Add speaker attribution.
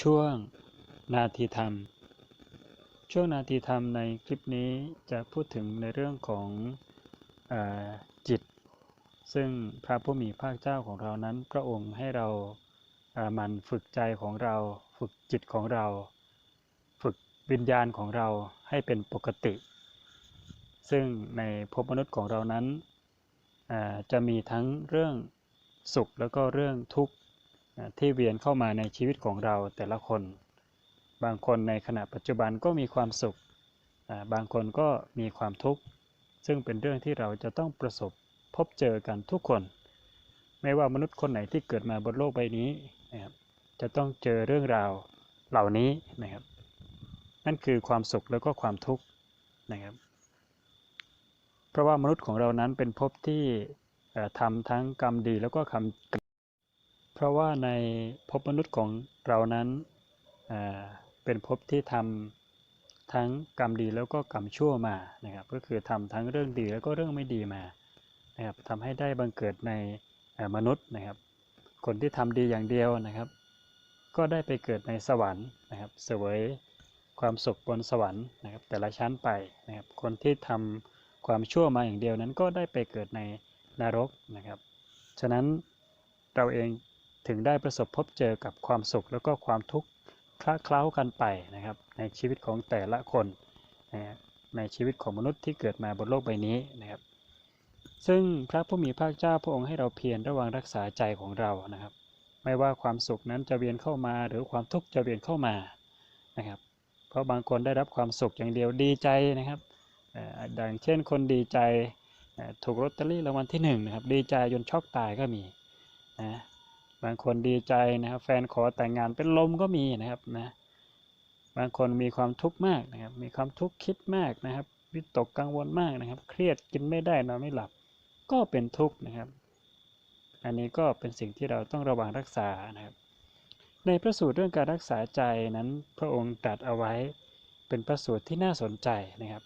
Speaker 1: ช่วงนาทีธรรม ช่วงนาทีธรรมในคลิปนี้จะพูดถึงในเรื่องของอจิต ซึ่งพระผู้มีพระเจ้าของเรานั้น พระองค์ให้เราหมันฝึกใจของเรา ฝึกจิตของเรา ฝึกวิญญาณของเราให้เป็นปกติ ซึ่งในภพมนุษย์ของเรานั้นจะมีทั้งเรื่องสุขแล้วก็เรื่องทุกข์ ที่เวียนเข้ามาในชีวิตของเราแต่ละคน บางคนในขณะปัจจุบันก็มีความสุข บางคนก็มีความทุกข์ ซึ่งเป็นเรื่องที่เราจะต้องประสบพบเจอกันทุกคน ไม่ว่ามนุษย์คนไหนที่เกิดมาบนโลกใบนี้นะครับจะต้องเจอเรื่องราวเหล่านี้นะครับ นั่นคือความสุขแล้วก็ความทุกข์นะครับ เพราะว่ามนุษย์ของเรานั้นเป็นภพที่ทำทั้งกรรมดีแล้วก็กรรม เพราะว่าในภพมนุษย์ของเรานั้นเป็นภพที่ทำทั้งกรรมดีแล้วก็กรรมชั่วมานะครับ ก็คือทำทั้งเรื่องดีแล้วก็เรื่องไม่ดีมานะครับทำให้ได้บังเกิดในมนุษย์นะครับ คนที่ทำดีอย่างเดียวนะครับ ก็ได้ไปเกิดในสวรรค์นะครับ เสวยความสุขบนสวรรค์นะครับ แต่ละชั้นไปนะครับ คนที่ทำความชั่วมาอย่างเดียวนั้นก็ได้ไปเกิดในนรกนะครับ ฉะนั้นเราเอง ถึงได้ประสบพบเจอกับความสุขแล้วก็ความทุกข์คละเคล้ากันไปนะครับ ในชีวิตของแต่ละคนนะในชีวิตของมนุษย์ที่เกิดมาบนโลกใบนี้นะครับ ซึ่งพระผู้มีพระเจ้าพระองค์ให้เราเพียรระวังรักษาใจของเรานะครับ ไม่ว่าความสุขนั้นจะเวียนเข้ามา หรือความทุกข์จะเวียนเข้ามานะครับ เพราะบางคนได้รับความสุขอย่างเดียวดีใจนะครับดังเช่นคนดีใจถูกลอตเตอรี่รางวัลที่หนึ่งนะครับดีใจจนช็อกตายก็มีนะ บางคนดีใจนะครับ แฟนขอแต่งงานเป็นลมก็มีนะครับนะบางคนมีความทุกข์มากนะครับ มีความทุกข์คิดมากนะครับ วิตกกังวลมากนะครับ เครียดกินไม่ได้นอนไม่หลับ ก็เป็นทุกข์นะครับ อันนี้ก็เป็นสิ่งที่เราต้องระวังรักษานะครับ ในพระสูตรเรื่องการรักษาใจนั้นพระองค์ตรัสเอาไว้เป็นพระสูตรที่น่าสนใจนะครับ